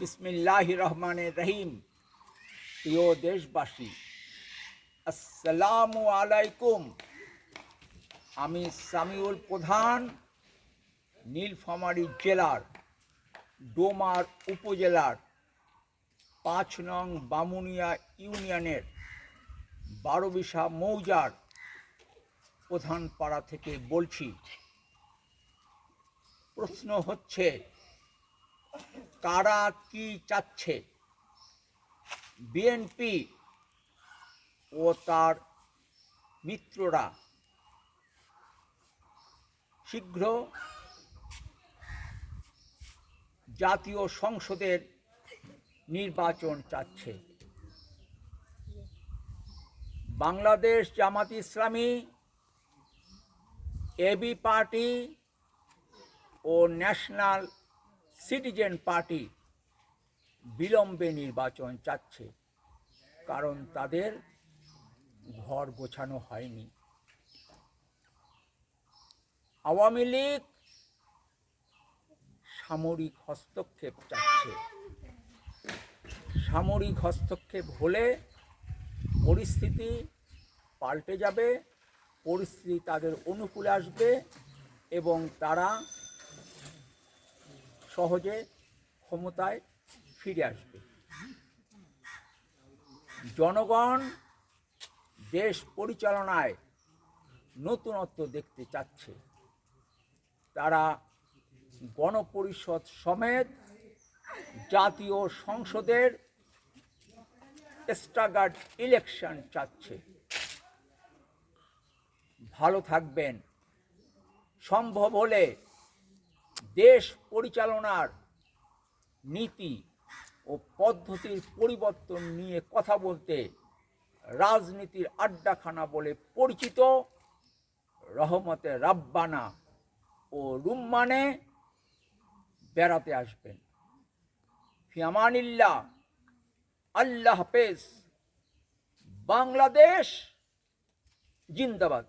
বিসমিল্লাহ রহমানের রহিম প্রিয় দেশবাসী, আসসালামু আলাইকুম। আমি সামিউল প্রধান, নীলফামারী জেলার ডোমার উপজেলার পাঁচ নং বামুনিয়া ইউনিয়নের বারোবিশা মৌজার প্রধান পাড়া থেকে বলছি, প্রশ্ন হচ্ছে কারা কি চাচ্ছে? বিএনপি ও তার মিত্ররা শীঘ্র জাতীয় সংসদের নির্বাচন চাচ্ছে। বাংলাদেশ জামাত ইসলামী এবি পার্টি ও ন্যাশনাল সিটিজেন পার্টি বিলম্বে নির্বাচন চাচ্ছে, কারণ তাদের ঘর গোছানো হয়নি। আওয়ামী লীগ সামরিক হস্তক্ষেপ চাচ্ছে। সামরিক হস্তক্ষেপ হলে পরিস্থিতি পাল্টে যাবে, পরিস্থিতি তাদের অনুকূলে আসবে এবং তারা সহজে ক্ষমতায় ফিরে আসবে। জনগণ দেশ পরিচালনায় নতুনত্ব দেখতে চাচ্ছে। তারা গণপরিষদ সমেত জাতীয় সংসদের স্টাগার্ড ইলেকশন চাচ্ছে। ভালো থাকবেন। সম্ভব হলে দেশ পরিচালনার নীতি ও পদ্ধতির পরিবর্তন নিয়ে কথা বলতে রাজনীতির আড্ডাখানা বলে পরিচিত রহমতে রাব্বানা ও রুম্মানে বেড়াতে আসবেন। ফিয়ামানিল্লাহ, আল্লাহ হাফেজ, বাংলাদেশ জিন্দাবাদ।